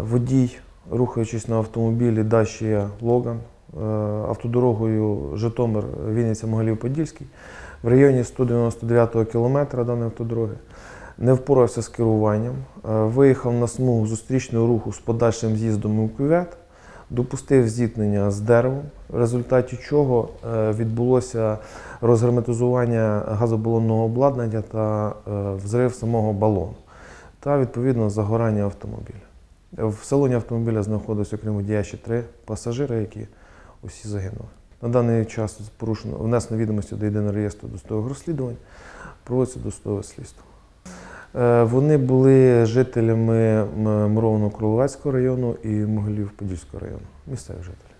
Водій, рухаючись на автомобілі Dacia Logan е, автодорогою Житомир, Вінниця, Могилів Подільський, в районі 199-го кілометра даної автодороги, не впорався з керуванням, е, виїхав на смугу зустрічного руху з подальшим з'їздом у кювет, допустив зіткнення з деревом, в результаті чого е, відбулося розгерметизування газобалонного обладнання та взрив самого балону та відповідно загорання автомобіля. В салоні автомобіля знаходилось, окрім водія, ще три пасажири, які усі загинули. На даний час порушено внесено відомості до єдиного реєстру досудових розслідувань, проводиться досудове слідство. Е, Вони були жителями Муровно-Кроловецького району і Могилів-Подільського району, місцевих жителі.